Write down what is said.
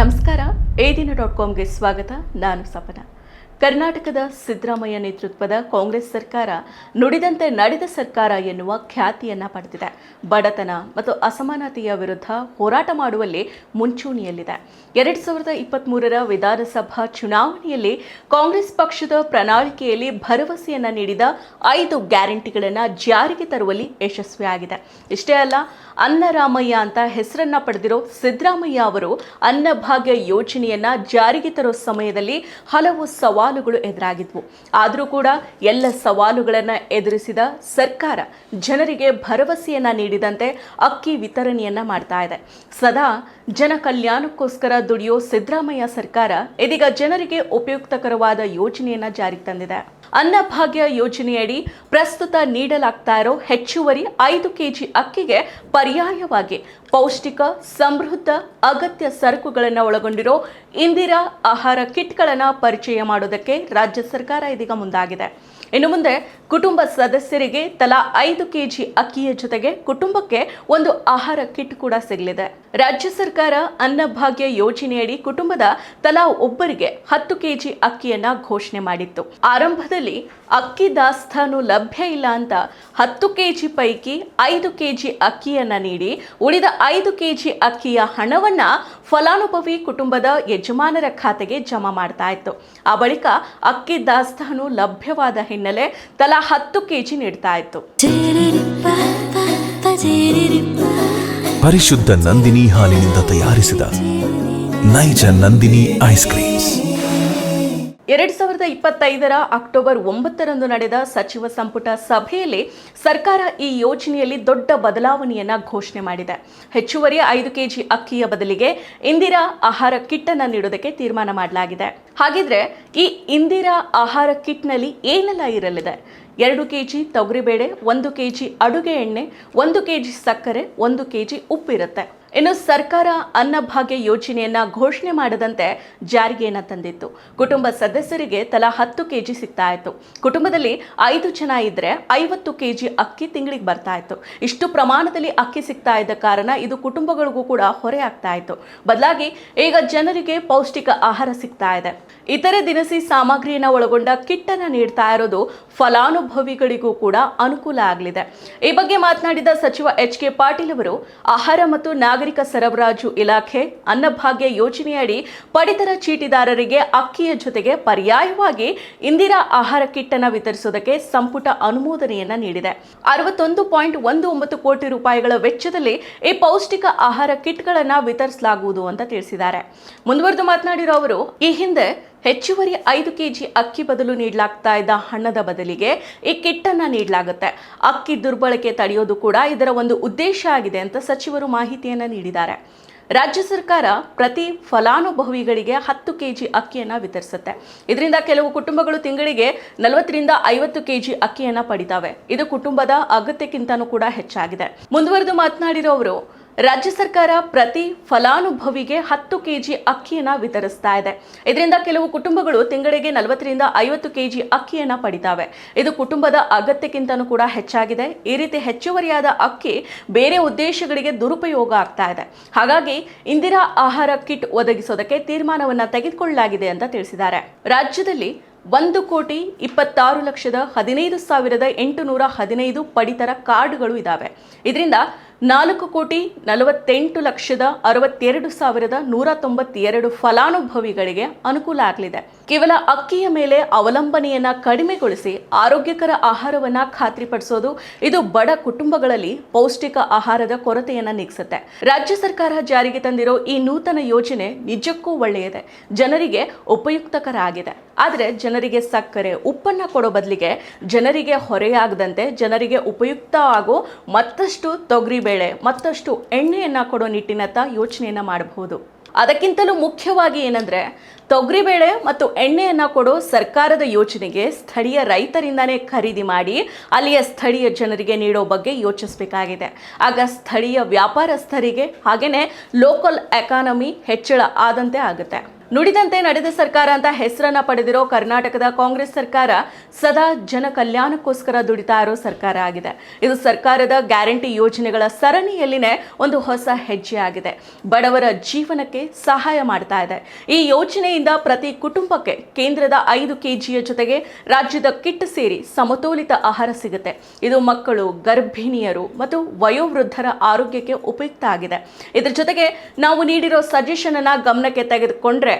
ನಮಸ್ಕಾರ ಏದಿನ ದಿನ ಡಾಟ್ ಕಾಮ್ಗೆ ಸ್ವಾಗತ. ನಾನು ಸಪನ. ಕರ್ನಾಟಕದ ಸಿದ್ದರಾಮಯ್ಯ ನೇತೃತ್ವದ ಕಾಂಗ್ರೆಸ್ ಸರ್ಕಾರ ನುಡಿದಂತೆ ನಡೆದ ಸರ್ಕಾರ ಎನ್ನುವ ಖ್ಯಾತಿಯನ್ನ ಪಡೆದಿದೆ. ಬಡತನ ಮತ್ತು ಅಸಮಾನತೆಯ ವಿರುದ್ಧ ಹೋರಾಟ ಮಾಡುವಲ್ಲಿ ಮುಂಚೂಣಿಯಲ್ಲಿದೆ. ಎರಡ್ ಸಾವಿರದ ಇಪ್ಪತ್ತ್ಮೂರರ ವಿಧಾನಸಭಾ ಚುನಾವಣೆಯಲ್ಲಿ ಕಾಂಗ್ರೆಸ್ ಪಕ್ಷದ ಪ್ರಣಾಳಿಕೆಯಲ್ಲಿ ಭರವಸೆಯನ್ನ ನೀಡಿದ ಐದು ಗ್ಯಾರಂಟಿಗಳನ್ನು ಜಾರಿಗೆ ತರುವಲ್ಲಿ ಯಶಸ್ವಿಯಾಗಿದೆ. ಇಷ್ಟೇ ಅಲ್ಲ, ಅನ್ನರಾಮಯ್ಯ ಅಂತ ಹೆಸರನ್ನ ಪಡೆದಿರೋ ಸಿದ್ದರಾಮಯ್ಯ ಅವರು ಅನ್ನಭಾಗ್ಯ ಯೋಜನೆಯನ್ನ ಜಾರಿಗೆ ತರೋ ಸಮಯದಲ್ಲಿ ಹಲವು ಸವಾಲುಗಳು ಎದುರಾಗಿದ್ವು. ಆದರೂ ಕೂಡ ಎಲ್ಲ ಸವಾಲುಗಳನ್ನು ಎದುರಿಸಿದ ಸರ್ಕಾರ ಜನರಿಗೆ ಭರವಸೆಯನ್ನು ನೀಡಿದಂತೆ ಅಕ್ಕಿ ವಿತರಣೆಯನ್ನ ಮಾಡ್ತಾ ಇದೆ. ಸದಾ ಜನ ಕಲ್ಯಾಣಕ್ಕೋಸ್ಕರ ದುಡಿಯೋ ಸಿದ್ದರಾಮಯ್ಯ ಸರ್ಕಾರ ಇದೀಗ ಜನರಿಗೆ ಉಪಯುಕ್ತಕರವಾದ ಯೋಜನೆಯನ್ನ ಜಾರಿಗೆ ತಂದಿದೆ. ಅನ್ನಭಾಗ್ಯ ಯೋಜನೆಯಡಿ ಪ್ರಸ್ತುತ ನೀಡಲಾಗ್ತಾ ಇರೋ ಹೆಚ್ಚುವರಿ ಐದು ಕೆಜಿ ಅಕ್ಕಿಗೆ ಪರ್ಯಾಯವಾಗಿ ಪೌಷ್ಟಿಕ, ಸಮೃದ್ಧ, ಅಗತ್ಯ ಸರಕುಗಳನ್ನು ಒಳಗೊಂಡಿರೋ ಇಂದಿರಾ ಆಹಾರ ಕಿಟ್ಗಳನ್ನು ಪರಿಚಯ ಮಾಡೋದಕ್ಕೆ ರಾಜ್ಯ ಸರ್ಕಾರ ಇದೀಗ ಮುಂದಾಗಿದೆ. ಇನ್ನು ಮುಂದೆ ಕುಟುಂಬ ಸದಸ್ಯರಿಗೆ ತಲಾ ಐದು ಕೆಜಿ ಅಕ್ಕಿಯ ಜೊತೆಗೆ ಕುಟುಂಬಕ್ಕೆ ಒಂದು ಆಹಾರ ಕಿಟ್ ಕೂಡ ಸಿಗಲಿದೆ. ರಾಜ್ಯ ಸರ್ಕಾರ ಅನ್ನಭಾಗ್ಯ ಯೋಜನೆಯಡಿ ಕುಟುಂಬದ ತಲಾ ಒಬ್ಬರಿಗೆ ಹತ್ತು ಕೆಜಿ ಅಕ್ಕಿಯನ್ನ ಘೋಷಣೆ ಮಾಡಿತ್ತು. ಆರಂಭದಲ್ಲಿ ಅಕ್ಕಿ ದಾಸ್ತಾನು ಲಭ್ಯ ಇಲ್ಲ ಅಂತ ಹತ್ತು ಕೆಜಿ ಪೈಕಿ ಐದು ಕೆಜಿ ಅಕ್ಕಿಯನ್ನ ನೀಡಿ ಉಳಿದ ಐದು ಕೆಜಿ ಅಕ್ಕಿಯ ಹಣವನ್ನ ಫಲಾನುಭವಿ ಕುಟುಂಬದ ಯಜಮಾನರ ಖಾತೆಗೆ ಜಮಾ ಮಾಡ್ತಾ ಇತ್ತು. ಆ ಬಳಿಕ ಅಕ್ಕಿ ದಾಸ್ತಾನು ಲಭ್ಯವಾದ ಹಿನ್ನೆಲೆ ತಲಾ ಹತ್ತು ಕೆಜಿ ನೀಡ್ತಾ ಇತ್ತು. ಪರಿಶುದ್ಧ ನಂದಿನಿ ಹಾಲಿನಿಂದ ತಯಾರಿಸಿದ ನೈಜ ನಂದಿನಿ ಐಸ್ ಕ್ರೀಮ್ಸ್. ಎರಡ್ ಸಾವಿರದ ಇಪ್ಪತ್ತೈದರ ಅಕ್ಟೋಬರ್ ಒಂಬತ್ತರಂದು ನಡೆದ ಸಚಿವ ಸಂಪುಟ ಸಭೆಯಲ್ಲಿ ಸರ್ಕಾರ ಈ ಯೋಜನೆಯಲ್ಲಿ ದೊಡ್ಡ ಬದಲಾವಣೆಯನ್ನು ಘೋಷಣೆ ಮಾಡಿದೆ. ಹೆಚ್ಚುವರಿ ಐದು ಕೆಜಿ ಅಕ್ಕಿಯ ಬದಲಿಗೆ ಇಂದಿರಾ ಆಹಾರ ಕಿಟ್ ಅನ್ನ ನೀಡೋದಕ್ಕೆ ತೀರ್ಮಾನ ಮಾಡಲಾಗಿದೆ. ಹಾಗಿದ್ರೆ ಈ ಇಂದಿರಾ ಆಹಾರ ಕಿಟ್ನಲ್ಲಿ ಏನೆಲ್ಲ ಇರಲಿದೆ? ಎರಡು ಕೆಜಿ ತೊಗರಿಬೇಳೆ, ಒಂದು ಕೆಜಿ ಅಡುಗೆ ಎಣ್ಣೆ, ಒಂದು ಕೆಜಿ ಸಕ್ಕರೆ, ಒಂದು ಕೆಜಿ ಉಪ್ಪಿರುತ್ತೆ. ಇನ್ನು ಸರ್ಕಾರ ಅನ್ನಭಾಗ್ಯ ಯೋಜನೆಯನ್ನ ಘೋಷಣೆ ಮಾಡದಂತೆ ಜಾರಿಗೆಯನ್ನು ತಂದಿತ್ತು. ಕುಟುಂಬ ಸದಸ್ಯರಿಗೆ ತಲಾ ಹತ್ತು ಕೆಜಿ ಸಿಗ್ತಾ ಇತ್ತು ಕುಟುಂಬದಲ್ಲಿ ಐದು ಜನ ಇದ್ರೆ ಐವತ್ತು ಕೆಜಿ ಅಕ್ಕಿ ತಿಂಗಳಿಗೆ ಬರ್ತಾ ಇತ್ತು ಇಷ್ಟು ಪ್ರಮಾಣದಲ್ಲಿ ಅಕ್ಕಿ ಸಿಗ್ತಾ ಇದ್ದ ಕಾರಣ ಇದು ಕುಟುಂಬಗಳಿಗೂ ಕೂಡ ಹೊರೆ ಆಗ್ತಾ ಇತ್ತು ಬದಲಾಗಿ ಈಗ ಜನರಿಗೆ ಪೌಷ್ಟಿಕ ಆಹಾರ ಸಿಗ್ತಾ ಇದೆ ಇತರೆ ದಿನಸಿ ಸಾಮಗ್ರಿಯನ್ನ ಒಳಗೊಂಡ ಕಿಟ್ ಅನ್ನ ನೀಡ್ತಾ ಇರೋದು ಫಲಾನುಭವಿಗಳಿಗೂ ಕೂಡ ಅನುಕೂಲ ಆಗಲಿದೆ. ಈ ಬಗ್ಗೆ ಮಾತನಾಡಿದ ಸಚಿವ ಎಚ್ ಕೆ ಪಾಟೀಲ್ ಅವರು, ಆಹಾರ ಮತ್ತು ನಾಗರಿಕ ಸರಬರಾಜು ಇಲಾಖೆ ಅನ್ನಭಾಗ್ಯ ಯೋಜನೆಯಡಿ ಪಡಿತರ ಚೀಟಿದಾರರಿಗೆ ಅಕ್ಕಿಯ ಜೊತೆಗೆ ಪರ್ಯಾಯವಾಗಿ ಇಂದಿರಾ ಆಹಾರ ಕಿಟ್ ಅನ್ನು ವಿತರಿಸುವುದಕ್ಕೆ ಸಂಪುಟ ಅನುಮೋದನೆಯನ್ನ ನೀಡಿದೆ. ಅರವತ್ತೊಂದು ಪಾಯಿಂಟ್ ಒಂದು ಒಂಬತ್ತು ಕೋಟಿ ರೂಪಾಯಿಗಳ ವೆಚ್ಚದಲ್ಲಿ ಈ ಪೌಷ್ಟಿಕ ಆಹಾರ ಕಿಟ್ಗಳನ್ನು ವಿತರಿಸಲಾಗುವುದು ಅಂತ ತಿಳಿಸಿದ್ದಾರೆ. ಮುಂದುವರೆದು ಮಾತನಾಡಿರೋ ಅವರು, ಈ ಹಿಂದೆ ಹೆಚ್ಚುವರಿ ಐದು ಕೆಜಿ ಅಕ್ಕಿ ಬದಲು ನೀಡಲಾಗ್ತಾ ಇದ್ದ ಹಣದ ಬದಲಿಗೆ ಈ ಕಿಟ್ಟನ್ನು ನೀಡಲಾಗುತ್ತೆ. ಅಕ್ಕಿ ದುರ್ಬಳಕೆ ತಡೆಯೋದು ಕೂಡ ಇದರ ಒಂದು ಉದ್ದೇಶ ಆಗಿದೆ ಅಂತ ಸಚಿವರು ಮಾಹಿತಿಯನ್ನು ನೀಡಿದ್ದಾರೆ. ರಾಜ್ಯ ಸರ್ಕಾರ ಪ್ರತಿ ಫಲಾನುಭವಿಗಳಿಗೆ ಹತ್ತು ಕೆಜಿ ಅಕ್ಕಿಯನ್ನು ವಿತರಿಸುತ್ತೆ. ಇದರಿಂದ ಕೆಲವು ಕುಟುಂಬಗಳು ತಿಂಗಳಿಗೆ ನಲವತ್ತರಿಂದ ಐವತ್ತು ಕೆಜಿ ಅಕ್ಕಿಯನ್ನು ಪಡಿತಾವೆ. ಇದು ಕುಟುಂಬದ ಅಗತ್ಯಕ್ಕಿಂತನೂ ಕೂಡ ಹೆಚ್ಚಾಗಿದೆ. ಮುಂದುವರೆದು ಮಾತನಾಡಿರೋ ಅವರು ರಾಜ್ಯ ಸರ್ಕಾರ ಪ್ರತಿ ಫಲಾನುಭವಿಗೆ ಹತ್ತು ಕೆಜಿ ಅಕ್ಕಿಯನ್ನು ವಿತರಿಸ್ತಾ ಇದೆ. ಇದರಿಂದ ಕೆಲವು ಕುಟುಂಬಗಳು ತಿಂಗಳಿಗೆ ನಲವತ್ತರಿಂದ ಐವತ್ತು ಕೆಜಿ ಅಕ್ಕಿಯನ್ನು ಪಡಿತಾವೆ. ಇದು ಕುಟುಂಬದ ಅಗತ್ಯಕ್ಕಿಂತನೂ ಕೂಡ ಹೆಚ್ಚಾಗಿದೆ. ಈ ರೀತಿ ಹೆಚ್ಚುವರಿಯಾದ ಅಕ್ಕಿ ಬೇರೆ ಉದ್ದೇಶಗಳಿಗೆ ದುರುಪಯೋಗ ಆಗ್ತಾ ಇದೆ. ಹಾಗಾಗಿ ಇಂದಿರಾ ಆಹಾರ ಕಿಟ್ ಒದಗಿಸೋದಕ್ಕೆ ತೀರ್ಮಾನವನ್ನು ತೆಗೆದುಕೊಳ್ಳಲಾಗಿದೆ ಅಂತ ತಿಳಿಸಿದ್ದಾರೆ. ರಾಜ್ಯದಲ್ಲಿ ಒಂದು ಕೋಟಿ ಇಪ್ಪತ್ತಾರು ಲಕ್ಷದ ಹದಿನೈದು ಸಾವಿರದ ಎಂಟುನೂರ ಹದಿನೈದು ಪಡಿತರ ಕಾರ್ಡ್ಗಳು ಇದ್ದಾವೆ ಇದರಿಂದ ನಾಲ್ಕು ಕೋಟಿ ನಲವತ್ತೆಂಟು ಲಕ್ಷದ ಅರವತ್ತೆರಡು ಸಾವಿರದ ನೂರ ತೊಂಬತ್ತೆರಡು ಫಲಾನುಭವಿಗಳಿಗೆ ಅನುಕೂಲ ಆಗಲಿದೆ. ಕೇವಲ ಅಕ್ಕಿಯ ಮೇಲೆ ಅವಲಂಬನೆಯನ್ನ ಕಡಿಮೆಗೊಳಿಸಿ ಆರೋಗ್ಯಕರ ಆಹಾರವನ್ನ ಖಾತ್ರಿಪಡಿಸೋದು ಇದು ಬಡ ಕುಟುಂಬಗಳಲ್ಲಿ ಪೌಷ್ಟಿಕ ಆಹಾರದ ಕೊರತೆಯನ್ನು ನೀಗಿಸುತ್ತೆ. ರಾಜ್ಯ ಸರ್ಕಾರ ಜಾರಿಗೆ ತಂದಿರೋ ಈ ನೂತನ ಯೋಜನೆ ನಿಜಕ್ಕೂ ಒಳ್ಳೆಯದೆ. ಜನರಿಗೆ ಉಪಯುಕ್ತಕರ ಆಗಿದೆ ಆದರೆ ಜನರಿಗೆ ಸಕ್ಕರೆ, ಉಪ್ಪನ್ನ ಕೊಡೋ ಬದಲಿಗೆ ಜನರಿಗೆ ಹೊರೆಯಾಗದಂತೆ ಜನರಿಗೆ ಉಪಯುಕ್ತ ಆಗೋ ಮತ್ತಷ್ಟು ತೊಗರಿಬೇಳೆ ಮತ್ತಷ್ಟು ಎಣ್ಣೆಯನ್ನ ಕೊಡೋ ನಿಟ್ಟಿನತ್ತ ಯೋಚನೆಯನ್ನು ಮಾಡಬಹುದು. ಅದಕ್ಕಿಂತಲೂ ಮುಖ್ಯವಾಗಿ ಏನಂದರೆ ತೊಗರಿಬೇಳೆ ಮತ್ತು ಎಣ್ಣೆಯನ್ನ ಕೊಡೋ ಸರ್ಕಾರದ ಯೋಜನೆಗೆ ಸ್ಥಳೀಯ ರೈತರಿಂದನೇ ಖರೀದಿ ಮಾಡಿ ಅಲ್ಲಿಯ ಸ್ಥಳೀಯ ಜನರಿಗೆ ನೀಡೋ ಬಗ್ಗೆ ಯೋಚಿಸಬೇಕಾಗಿದೆ. ಆಗ ಸ್ಥಳೀಯ ವ್ಯಾಪಾರಸ್ಥರಿಗೆ ಹಾಗೆಯೇ ಲೋಕಲ್ ಎಕಾನಮಿ ಹೆಚ್ಚಳ ಆದಂತೆ ಆಗುತ್ತೆ. ನುಡಿದಂತೆ ನಡೆದ ಸರ್ಕಾರ ಅಂತ ಹೆಸರನ್ನ ಪಡೆದಿರೋ ಕರ್ನಾಟಕದ ಕಾಂಗ್ರೆಸ್ ಸರ್ಕಾರ ಸದಾ ಜನ ಕಲ್ಯಾಣಕ್ಕೋಸ್ಕರ ದುಡಿತಾ ಇರೋ ಸರ್ಕಾರ ಆಗಿದೆ. ಇದು ಸರ್ಕಾರದ ಗ್ಯಾರಂಟಿ ಯೋಜನೆಗಳ ಸರಣಿಯಲ್ಲಿನೇ ಒಂದು ಹೊಸ ಹೆಜ್ಜೆ ಆಗಿದೆ. ಬಡವರ ಜೀವನಕ್ಕೆ ಸಹಾಯ ಮಾಡ್ತಾ ಇದೆ. ಈ ಯೋಜನೆಯಿಂದ ಪ್ರತಿ ಕುಟುಂಬಕ್ಕೆ ಕೇಂದ್ರದ ಐದು ಕೆಜಿಯ ಜೊತೆಗೆ ರಾಜ್ಯದ ಕಿಟ್ ಸೇರಿ ಸಮತೋಲಿತ ಆಹಾರ ಸಿಗುತ್ತೆ. ಇದು ಮಕ್ಕಳು, ಗರ್ಭಿಣಿಯರು ಮತ್ತು ವಯೋವೃದ್ಧರ ಆರೋಗ್ಯಕ್ಕೆ ಉಪಯುಕ್ತ ಆಗಿದೆ. ಇದರ ಜೊತೆಗೆ ನಾವು ನೀಡಿರೋ ಸಜೆಷನ್ ಅನ್ನ ಗಮನಕ್ಕೆ ತೆಗೆದುಕೊಂಡ್ರೆ